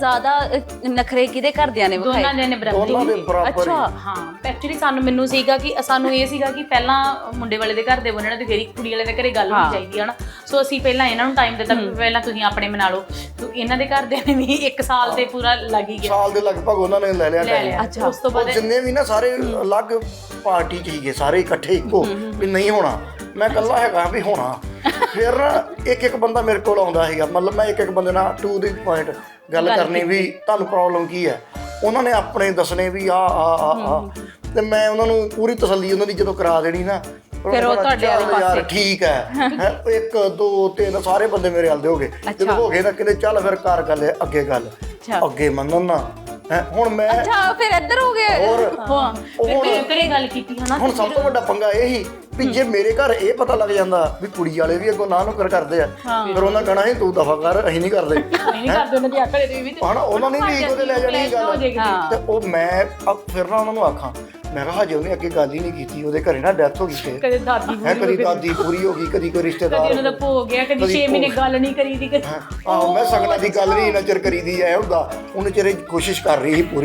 ਜ਼ਿਆਦਾ ਨਖਰੇ ਕਿਹਦੇ ਘਰਦਿਆਂ ਨੇ ਵਿਖਾਏ? ਦੋਨਾਂ ਨੇ ਬਰਾਬਰ ਦੋਨਾਂ ਦੇ ਬਰਾਬਰ ਅੱਛਾ ਹੀ। ਐਕਚੁਅਲੀ ਸਾਨੂੰ ਮੈਨੂੰ ਸੀਗਾ ਕਿ ਸਾਨੂੰ ਇਹ ਸੀਗਾ ਕਿ ਪਹਿਲਾਂ ਮੁੰਡੇ ਵਾਲੇ ਦੇ ਘਰ ਦੇ ਬੰਨਣਾ ਤੇ ਫੇਰ ਹੀ ਕੁੜੀ ਵਾਲੇ ਦੇ ਘਰੇ ਗੱਲ ਹੋਣੀ ਚਾਹੀਦੀ ਹੈ ਨਾ। ਸੋ ਅਸੀਂ ਪਹਿਲਾਂ ਇਹਨਾਂ ਨੂੰ ਟਾਈਮ ਦਿੱਤਾ ਵੀ ਪਹਿਲਾਂ ਤੁਸੀਂ ਆਪਣੇ ਮਨਾ ਲਓ। ਤੇ ਇਹਨਾਂ ਦੇ ਘਰ ਦੇ ਨੇ ਵੀ 1 ਸਾਲ ਤੇ ਪੂਰਾ ਲੱਗ ਹੀ ਗਿਆ। ਸਾਲ ਦੇ ਲਗਭਗ ਉਹਨਾਂ ਨੇ ਲੈ ਲਿਆ ਲੈ ਟਾਈਮ ਲਿਆ। ਅੱਛਾ। ਉਸ ਤੋਂ ਉਹ ਬਾਅਦ ਜਿੰਨੇ ਵੀ ਨਾ ਸਾਰੇ ਅਲੱਗ ਪਾਰਟੀ ਚ ਹੀਗੇ ਸਾਰੇ ਇਕੱਠੇ ਇੱਕੋ ਵੀ ਨਹੀਂ ਹੋਣਾ। ਮੈਂ ਇਕੱਲਾ ਹੈਗਾ ਵੀ ਹੋਣਾ। ਫਿਰ ਨਾ ਇੱਕ ਇੱਕ ਬੰਦਾ ਮੇਰੇ ਕੋਲ ਆਉਂਦਾ ਸੀਗਾ। ਮਤਲਬ ਮੈਂ ਇੱਕ ਇੱਕ ਬੰਦੇ ਨਾਲ ਟੂ ਦੀ ਪੁਆਇੰਟ ਗੱਲ ਕਰਨੀ ਵੀ ਤੁਹਾਨੂੰ ਪ੍ਰੋਬਲਮ ਕੀ ਹੈ? ਉਹਨਾਂ ਨੇ ਆਪਣੇ ਦੱਸਣੇ ਵੀ ਆ ਆ ਆ ਆ। ਤੇ ਮੈਂ ਉਹਨਾਂ ਨੂੰ ਪੂਰੀ ਤਸੱਲੀ ਉਹਨਾਂ ਦੀ ਜਦੋਂ ਕਰਾ ਦੇਣੀ ਨਾ ਫਿਰ ਉਹ ਤੁਹਾਡੇ ਵਾਲੇ ਪਾਸੇ। ਠੀਕ ਹੈ ਇੱਕ ਦੋ ਤਿੰਨ ਸਾਰੇ ਬੰਦੇ ਮੇਰੇ ਹੱਲ ਦੇ ਹੋ ਗਏ। ਜਦੋਂ ਹੋ ਗਏ ਨਾ ਕਿਤੇ ਚੱਲ ਫਿਰ ਕਰ ਗੱਲ ਅੱਗੇ ਗੱਲ। ਅੱਗੇ ਮੰਨਣ ਨਾ ਹੁਣ ਮੈਂ ਅੱਛਾ ਫਿਰ ਇੱਧਰ ਹੋ ਗਏ। ਹੋਰ ਹਾਂ ਫਿਰ ਘਰੇ ਘਰੇ ਗੱਲ ਕੀਤੀ ਹਨਾ ਹੁਣ ਸਭ ਤੋਂ ਵੱਡਾ ਪੰਗਾ ਇਹ ਹੀ। ਵੀ ਜੇ ਮੇਰੇ ਘਰ ਇਹ ਪਤਾ ਲੱਗ ਜਾਂਦਾ ਵੀ ਕੁੜੀ ਵਾਲੇ ਵੀ ਅੱਗੋਂ ਨਾ ਨੁਕਰ ਕਰਦੇ ਆ ਫਿਰ ਉਹਨਾਂ ਕਹਣਾ ਸੀ ਤੂੰ ਦਫਾ ਕਰ ਅਸੀਂ ਨਹੀਂ ਕਰਦੇ। ਨਹੀਂ ਕਰਦੇ ਉਹਨਾਂ ਦੀ ਆਕੜੇ ਦੇ ਵੀ ਤੇ ਹਣਾ ਉਹਨਾਂ ਨੇ ਵੀ ਉਹਦੇ ਲੈ ਜਾਣੀ ਇਹ ਹੋ ਜਾਏਗੀ। ਗੱਲ ਤੇ ਉਹ ਮੈਂ ਅਬ ਫਿਰ ਨਾ ਉਹਨਾਂ ਨੂੰ ਆਖਾਂ ਮੈਂ ਕਿਹਾ ਹਜੇ ਉਹਨੇ ਅੱਗੇ ਗੱਲ ਹੀ ਨਹੀਂ ਕੀਤੀ ਉਹਦੇ ਘਰੇ ਨਾ ਡੈਥ ਹੋ ਗਈ ਤੇ ਕਦੇ ਦਾਦੀ ਹੈ ਕਦੀ ਦਾਦੀ ਪੂਰੀ ਹੋ ਗਈ ਕਦੀ ਕੋਈ ਰਿਸ਼ਤੇਦਾਰ ਕਦੇ ਉਹਨਾਂ ਦਾ ਭੋਗ ਗਿਆ ਕਦੀ 6 ਮਹੀਨੇ ਗੱਲ ਨਹੀਂ ਕਰੀ ਦੀ ਕਦੀ ਆਹੋ ਮੈਂ ਸਗਣਾ ਦੀ ਗੱਲ ਨਹੀਂ ਇੰਨਾ ਚਿਰ ਕਰੀਦੀ ਐ ਹੁੰਦਾ ਉਹਨੇ ਚਿਰ ਇਹ ਕੋਸ਼ਿਸ਼ ਕਰ ਰਹੀ ਸੀ ਪੂਰੀ।